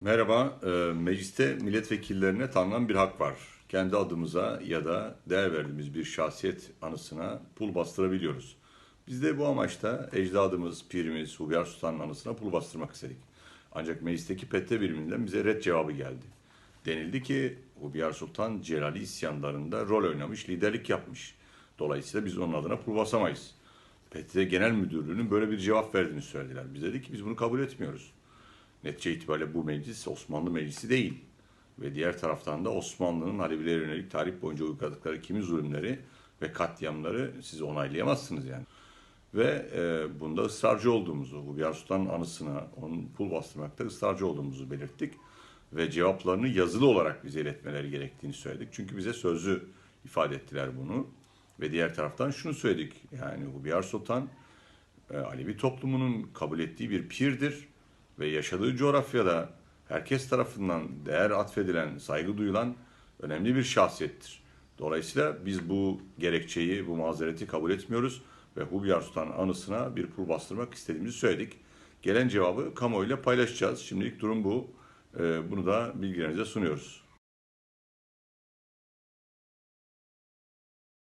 Merhaba, e, mecliste milletvekillerine tanınan bir hak var. Kendi adımıza ya da değer verdiğimiz bir şahsiyet anısına pul bastırabiliyoruz. Biz de bu amaçta ecdadımız, pirimiz Hubiyar Sultan'ın anısına pul bastırmak istedik. Ancak meclisteki pette biriminden bize red cevabı geldi. Denildi ki Hubiyar Sultan Celali isyanlarında rol oynamış, liderlik yapmış. Dolayısıyla biz onun adına pul basamayız. PTT Genel Müdürlüğü'nün böyle bir cevap verdiğini söylediler. Biz dedik ki biz bunu kabul etmiyoruz. Netice itibariyle bu meclis Osmanlı meclisi değil. Ve diğer taraftan da Osmanlı'nın Alevilere yönelik tarih boyunca uyguladıkları kimi zulümleri ve katliamları siz onaylayamazsınız yani. Ve e, bunda ısrarcı olduğumuzu, Hubiyar Sultan'ın anısına, onun pul bastırmakta ısrarcı olduğumuzu belirttik. Ve cevaplarını yazılı olarak bize iletmeleri gerektiğini söyledik. Çünkü bize sözlü ifade ettiler bunu. Ve diğer taraftan şunu söyledik. Yani Hubiyar Sultan e, Alevi toplumunun kabul ettiği bir pirdir ve yaşadığı coğrafyada herkes tarafından değer atfedilen, saygı duyulan önemli bir şahsiyettir. Dolayısıyla biz bu gerekçeyi, bu mazereti kabul etmiyoruz ve Hubiyar Sultan anısına bir pul bastırmak istediğimizi söyledik. Gelen cevabı kamuoyuyla paylaşacağız. Şimdilik durum bu. E, Bunu da bilgilerinize sunuyoruz.